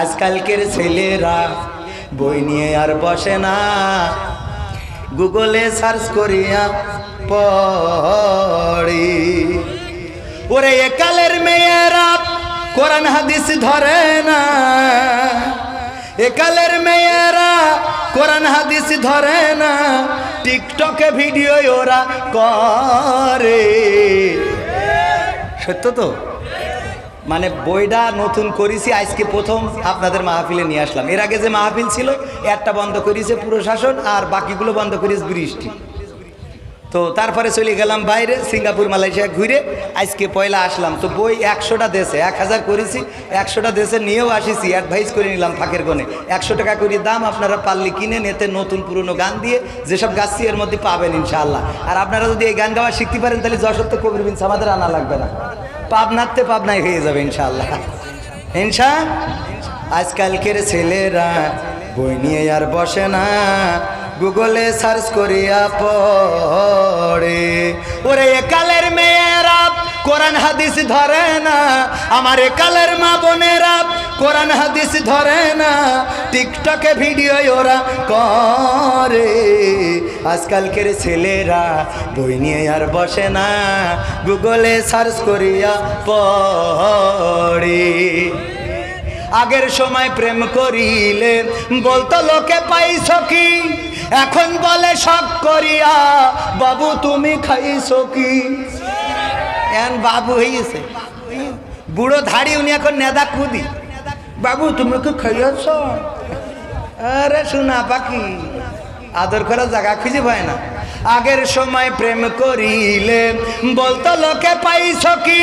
আজকালকের ছেলেরা বই নিয়ে আর বসে না। গুগলে সার্চ করিয়া পড়ি। ওরে একালের মেয়েরা কোরআন, হাদিস ধরে না। একালের মেয়েরা কোরআন, হাদিস ধরে না। টিকটকে ভিডিও ওরা করে। সত্য তো? মানে বইটা নতুন করেছি, আজকে প্রথম আপনাদের মাহফিলে নিয়ে আসলাম। এর আগে যে মাহফিল ছিল, একটা বন্ধ করেছে প্রশাসন আর বাকিগুলো বন্ধ করেছে বৃষ্টি। তো তারপরে চলে গেলাম বাইরে, সিঙ্গাপুর, মালয়েশিয়া ঘুরে আজকে পয়লা আসলাম। তো বই একশোটা দেশে, এক হাজার করেছি, একশোটা দেশে নিয়েও আসিছি অ্যাডভাইস করে নিলাম ফাঁকের গনে। একশো টাকা করে দাম আপনারা পারলে কিনে নিতে নতুন পুরনো গান দিয়ে যেসব গাছছি এর মধ্যে পাবেন ইনশাআল্লাহ। আর আপনারা যদি এই গান গাওয়া শিখতে পারেন, তাহলে যশোর তো কবির বিনস আমাদের আনা লাগবে না। পাবনাতে পাবনায় হয়ে যাবে ইনশাল্লাহ ইনশা? আজকালকের ছেলেরা বই নিয়ে আর বসে না। গুগলে সার্চ করিয়া পড়ে। ওরে একালের মেয়েরা কোরআন হাদিস ধরে না। আমার একালের মা বোনেরা কোরআন হাদিস ধরে না। টিকটকে ভিডিও ওরা করে। আজকালকের ছেলেরা বই নিয়ে আর বসে না। গুগলে সার্চ করিয়া পড়ে। আগের সময় প্রেম করিলে বলতো, লোকে পাইছ কি? এখন বলে শখ করিয়া। বাবু, তুমি খাইছ কি? এখন বাবু হয়েছে বুড়ো ধাড়ি উনি এখন নেদা কুদি বাবু, তুমি কি খাইয়াছ আরে শোনা পাখি, আদর করার জায়গা খুঁজে পায় না। আগের সময় প্রেম করিলে বলতো, লোকে পাইছ কি?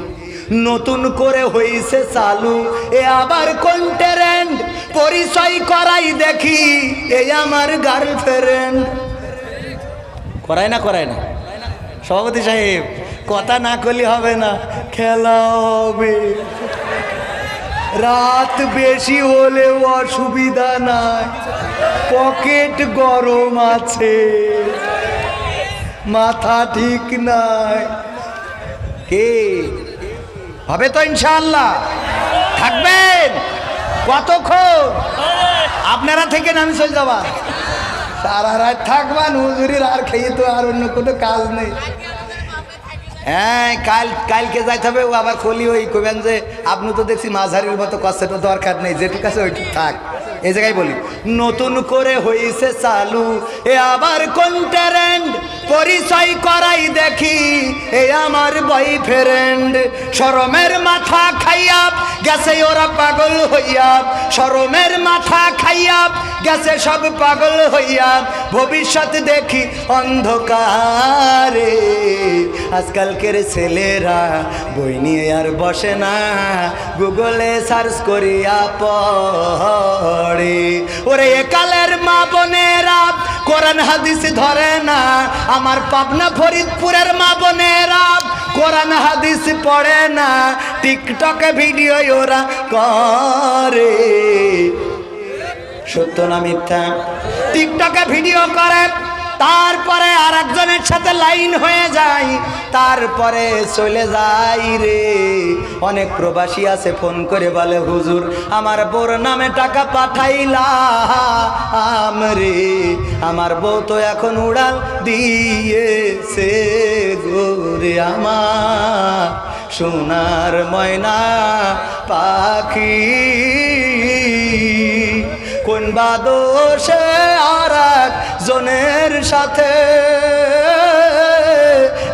নতুন করে হইছে চালু। এ আবার কোন ট্রেন্ড পরিচয় করাই দেখি এই আমার গার্লফ্রেন্ড করায় না করায় না? সভাপতি সাহেব, কথা না করলে হবে না, খেলা হবে। রাত বেশি হলেও অসুবিধা নাই, পকেট গরম আছে, মাথা ঠিক নাই। কে? হবে তো ইনশাআল্লাহ। থাকবেন। কতক্ষণ? আপনারা থেকে আমি চলে যাবা। সারা রাত থাকবান, হুজুরির আর খেয়ে তো আর অন্য কোনো কাজ নেই। হ্যাঁ কাল, কালকে যাইতে হবে, ও আবার খলি ওই কবেন যে, আপনি তো দেখছি মাঝারির মতো কষ্টের দরকার নেই, যেটুকু আছে ওইটুকু থাক। এই জায়গায় বলি, নতুন করে হয়েছে চালু, এ আবার কোন ট্রেন্ড পরিচয় করাই দেখি, এ আমার বয়ফ্রেন্ড শরমের মাথা খাইয়া গেছে ওরা পাগল হইয়া। শরমের মাথা খাইয়া গেছে সব পাগল হইয়া। ভবিষ্যৎ দেখি অন্ধকারে। আজকালকের ছেলেরা বই নিয়ে আর বসে না। গুগলে সার্চ করিয়া পড়ে। ওরে একালের মা বোনেরা কোরআন হাদিস ধরে না। আমার পাবনা ফরিদপুরের মা বোনেরা কোরআন হাদিস পড়ে না। টিকটকে ভিডিও ওরা করে। সত্য না মিথ্যা? টিকটকে ভিডিও করে। তারপরে আর একজনের সাথে লাইন হয়ে যায়, তারপরে চলে যাই রে। অনেক প্রবাসী আছে, ফোন করে বলে, হুজুর, আমার বোর নামে টাকা পাঠাইলাম রে। আমার বউ তো এখন উড়াল দিয়েছে গোরে আমার। সোনার ময়না পাখি, কোন বাদোষে আর জনের সাথে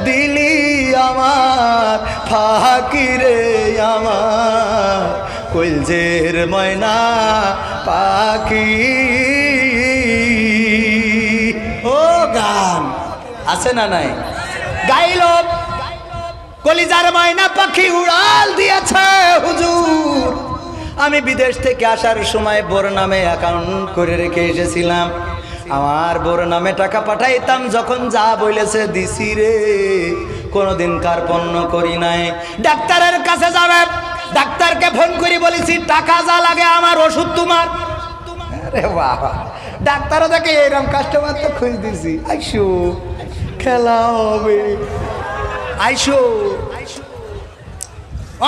দিলি আমার, ফাঁকি রে আমার। কলজের ময়না পাখি। ও গান, আছে না নাই? গাইল। কলিজার ময়না পাখি উড়াল দিয়েছে হুজুর। আমি বিদেশ থেকে আসার সময় বোর নামে অ্যাকাউন্ট করে রেখে এসেছিলাম। আমার বোর নামে টাকা পাঠাইতাম, যখন যা বলেছে দিছি রে। কোনোদিন কার্পণ্য করি নাই। ডাক্তারের কাছে যাবে, ডাক্তারকে ফোন করে বলেছি, টাকা যা লাগে আমার, ওষুধ তোমার। আরে বাবা, ডাক্তারও দেখে এরকম কাস্টমার তো খুঁজ দিছি। আইসো, খেলা হবে। আইসো।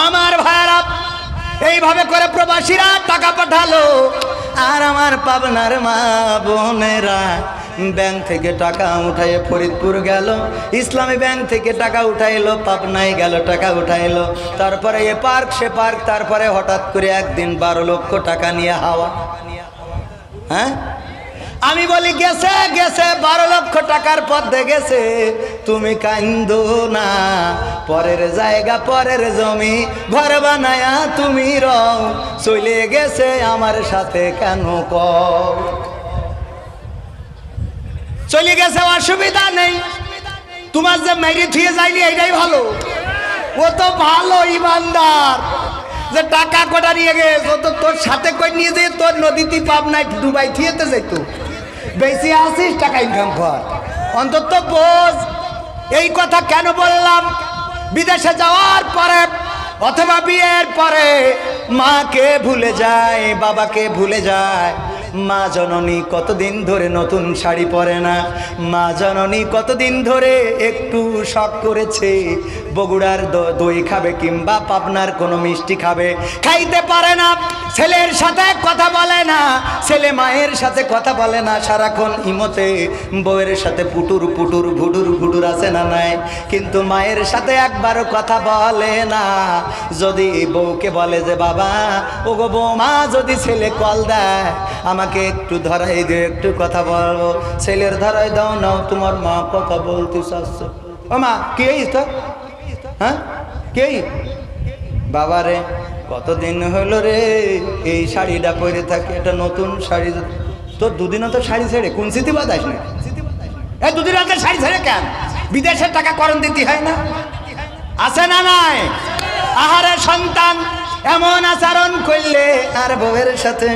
আমার ভাইয়ারা, এইভাবে করে প্রবাসীরা টাকা পাঠালো। আমার পাবনার মা বোনেরা। ব্যাংক থেকে টাকা উঠাইয়ে ফরিদপুর গেল। ইসলামী ব্যাংক থেকে টাকা উঠাইলো, পাবনায় গেল, টাকা উঠাইলো। তারপরে এ পার্ক, সে পার্ক, তারপরে হঠাৎ করে একদিন বারো লক্ষ টাকা নিয়ে হাওয়া। হ্যাঁ? আমি বলি, গেছে গেছে, বারো লক্ষ টাকার পথে গেছে। তুমি কান্দো না, পরের জায়গা, পরের জমি, ঘর বানায়া তুমি রও। চলে গেছে আমার সাথে কেন ক চলে গেছে, অসুবিধা নেই। তোমার যে মেরি থুয়ে যায়নি এটাই ভালো। ও তো ভালো ইমানদার। যে টাকা কটা নিয়ে গেছে তো তোর সাথে করে নিয়ে যেয়ে তোর নদীতে পাবনায় দুবাই থিয়েতে যাইতো। বেশি আসিস টাকা ইনকাম কর। অন্তত বোঝ, এই কথা কেন বললাম? বিদেশে যাওয়ার পরে অথবা বিয়ের পরে মাকে ভুলে যায়, বাবাকে ভুলে যায়। মা জননী কতদিন ধরে নতুন শাড়ি পরে না? মা জননী কতদিন ধরে একটু শখ করেছে? বগুড়ার দই খাবে কিংবা পাবনার কোনো মিষ্টি খাবে? খাইতে পারে না। ছেলের সাথে কথা বলে না, ছেলে মায়ের সাথে কথা বলে না, সারাক্ষণ ইমতে বউয়ের সাথে পুটুর পুটুর ভুটুর ভুটুর আছে না নাই? কিন্তু মায়ের সাথে একবারও কথা বলে না। যদি বউকে বলে যে, বাবা ও গো বৌমা, যদি ছেলে কল দেয়, আমাকে একটু ধরাই দিও একটু কথা বলব। ছেলের ধরাই দাও নাও, তোমার মা কথা বলতে চাচ্ছে ও মা, কে তো? হ্যাঁ? কে বাবা রে। কতদিন হলো রে? এই শাড়িটা পরে থাকে এটা নতুন শাড়ি। তোর দুদিনও তো শাড়ি ছেড়ে, কোন স্মৃতি বাদাস না দুদিন আগে শাড়ি ছেড়ে কেন? বিদেশের টাকা করণ দিতে হয় না? আছে না নাই? আহারে সন্তান, এমন আচরণ করলে আর বউয়ের সাথে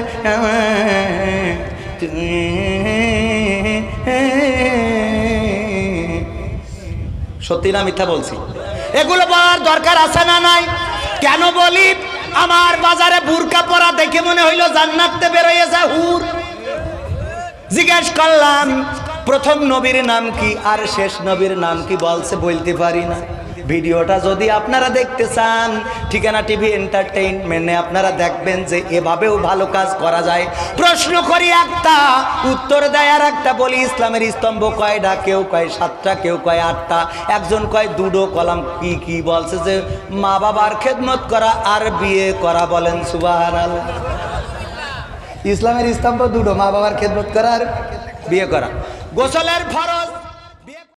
সত্যি না মিথ্যা বলছি? এগুলো বলার দরকার আছে না নাই? কেন বলি? আমার বাজারে বুরকা পরা দেখে মনে হইল জান্নাতে বেরোয়েছে হুর। জিজ্ঞেস করলাম, প্রথম নবীর নাম কি? আর শেষ নবীর নাম কি বলছে বলতে পারি না। ভিডিওটা যদি আপনারা দেখতে চান, ঠিকানা টিভি এন্টারটেইনমেন্টে আপনারা দেখবেন যে এভাবেও ভালো কাজ করা যায়। প্রশ্ন করি একটা, উত্তর দেয় আর একটা বলি ইসলামের স্তম্ভ কয়টা কেউ কয় সাতটা, কেউ কয় আটটা, একজন কয় দুটো কলাম, কি কি বলছে যে মা বাবার খেদমত করা আর বিয়ে করা বলেন সুবাহ ইসলামের স্তম্ভ দুটো মা বাবার খেদমত করা আর বিয়ে করা। গোসলের ফরজ